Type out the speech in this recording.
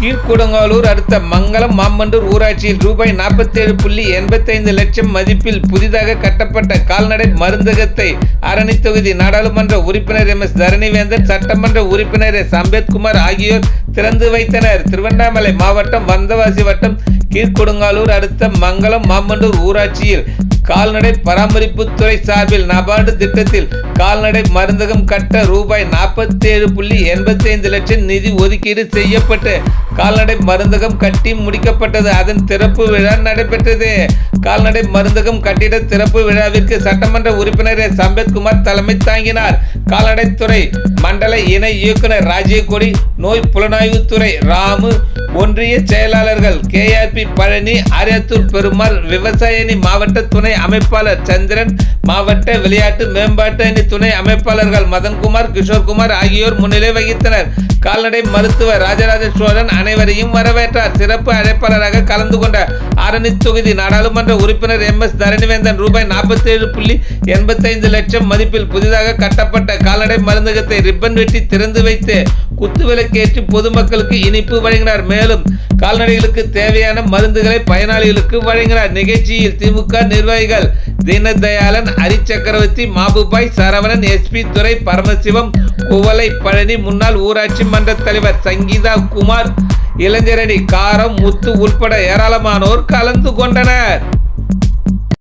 கீழ்கூடங்காலூர் அடுத்த மங்களம் மாமண்டூர் ஊராட்சியில் ரூபாய் நாற்பத்தேழு புள்ளி எண்பத்தைந்து லட்சம் மதிப்பில் புதிதாக கட்டப்பட்ட கால்நடை மருந்தகத்தை அரணி தொகுதி நாடாளுமன்ற உறுப்பினர் எம் எஸ் தரணிவேந்தன் சட்டமன்ற உறுப்பினர் எஸ் அம்பேத்குமார் ஆகியோர் திறந்து வைத்தனர். திருவண்ணாமலை மாவட்டம் வந்தவாசி வட்டம் கீழ்கொடுங்காலூர் அடுத்த மங்கலம் மாமண்டூர் ஊராட்சியில் கால்நடை பராமரிப்புத்துறை சார்பில் நபார்டு திட்டத்தில் கால்நடை மருந்தகம் கட்ட ரூபாய் நாற்பத்தேழு புள்ளி எண்பத்தைந்து லட்சம் நிதி ஒதுக்கீடு செய்யப்பட்டு கால்நடை மருந்தகம் கட்டி முடிக்கப்பட்டது. அதன் திறப்பு விழா நடைபெற்றது. கால்நடை மருந்தகம் கட்டிட திறப்பு விழாவிற்கு சட்டமன்ற உறுப்பினர் எஸ் தலைமை தாங்கினார். கால்நடைத்துறை மண்டல இணை இயக்குனர் ராஜீவ்கொடி நோய் புலனாய்வுத்துறை ராமு ஒன்றிய செயலாளர்கள் கேஆர்பி பழனி அரியத்தூர் பெருமாள் விவசாய அணி மாவட்ட துணை அமைப்பாளர் சந்திரன் மாவட்ட விளையாட்டு மேம்பாட்டு அணி துணை அமைப்பாளர்கள் மதன்குமார் கிஷோர்குமார் ஆகியோர் முன்னிலை வகித்தனர். கால்நடை மருத்துவர் ராஜராஜ சோழன் அனைவரையும் வரவேற்றார். சிறப்பு அழைப்பாளராக கலந்து கொண்ட ஆரணி தொகுதி நாடாளுமன்ற உறுப்பினர் எம் எஸ் தரணிவேந்தன் ரூபாய் நாற்பத்தேழு புள்ளி எண்பத்தைந்து லட்சம் மதிப்பில் புதிதாக கட்டப்பட்ட கால்நடை மருந்தகத்தை ரிப்பன் வெட்டி திறந்து வைத்து குத்துவிலக்கேற்றி பொதுமக்களுக்கு இனிப்பு வழங்கினார். மேலும் கால்நடைகளுக்கு தேவையான மருந்துகளை பயனாளிகளுக்கு வழங்கினார். நிகழ்ச்சியில் திமுக நிர்வாகிகள் தீனதயாளன் ஹரிச்சக்கரவர்த்தி மாபுபாய் சரவணன் எஸ்பி துரை பரமசிவம் குவலை பழனி முன்னாள் ஊராட்சி மன்ற தலைவர் சங்கீதா குமார் இளைஞரணி காரம் முத்து உட்பட ஏராளமானோர் கலந்து கொண்டனர்.